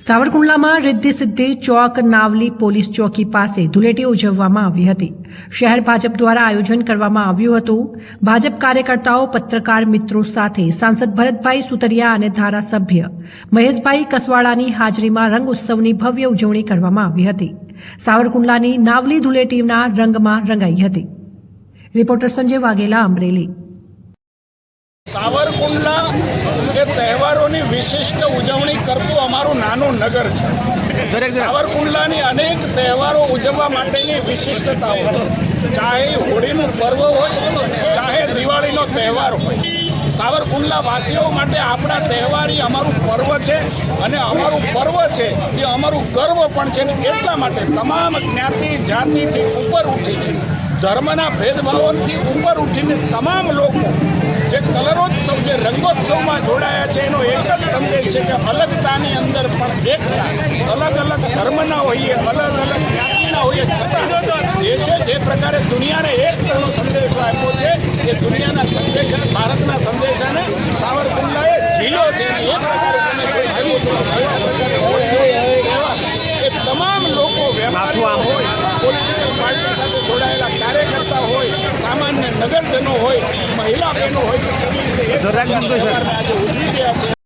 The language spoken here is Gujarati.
સાવરકુંડલામાં રિદ્ધિ સિદ્ધિ ચોક નાવલી પોલીસ ચોકી પાસે ધૂળેટી ઉજવવામાં આવી હતી. શહેર ભાજપ દ્વારા આયોજન કરવામાં આવ્યું હતું. ભાજપ કાર્યકર્તાઓ, પત્રકાર મિત્રો સાથે સાંસદ ભરતભાઈ સુતરિયા અને ધારાસભ્ય મહેશભાઈ કસવાળાની હાજરીમાં રંગ ઉત્સવની ભવ્ય ઉજવણી કરવામાં આવી હતી. સાવરકુંડલાની નાવલી ધૂળેટીના રંગમાં રંગાઈ હતી. રિપોર્ટર સંજય વાઘેલા, અમરેલી. સાવરકુંડલા એ વિશિષ્ટ ઉજવણી કરતું અમારું નાનું નગર છે. સાવરકુંડલાની અનેક તહેવારો ઉજવવા માટેની વિશિષ્ટતાઓ છે. ચાહે હોળીનું પર્વ હોય ચાહે દિવાળીનો તહેવાર હોય. સાવરકુંડલા વાસીઓ માટે આપણા તહેવાર એ અમારું પર્વ છે અને અમારું પર્વ છે એ અમારું ગર્વ પણ છે ને એટલા માટે તમામ જ્ઞાતિ જાતિથી ઉપર ઉઠીને ધર્મના ભેદભાવોથી ઉપર ઉઠીને તમામ લોકો જે કલરોત્સવ જે રંગોત્સવમાં જોડાયા છે એનો એક છે કે અલગતાની અંદર પણ એકતા અલગ અલગ ધર્મના હોઈએ અલગ અલગ જ્ઞાતિના હોઈએ છતાં જે છે જે પ્રકારે દુનિયાને એકતાનો સંદેશો આપ્યો છે એ દુનિયાના સંદેશાને ભારતના સંદેશાને સાવરકુંડલાએ ઝીલો છે. એ પ્રકારે તમે જોઈ શકો છો એ તમામ લોકો વેપારીઓ હોય પોલિટિકલ પાર્ટી સાથે જોડાયેલા કાર્યકર્તા હોય સામાન્ય નગરજનો હોય મહિલા બહેનો હોય આજે ઉજવી રહ્યા છે.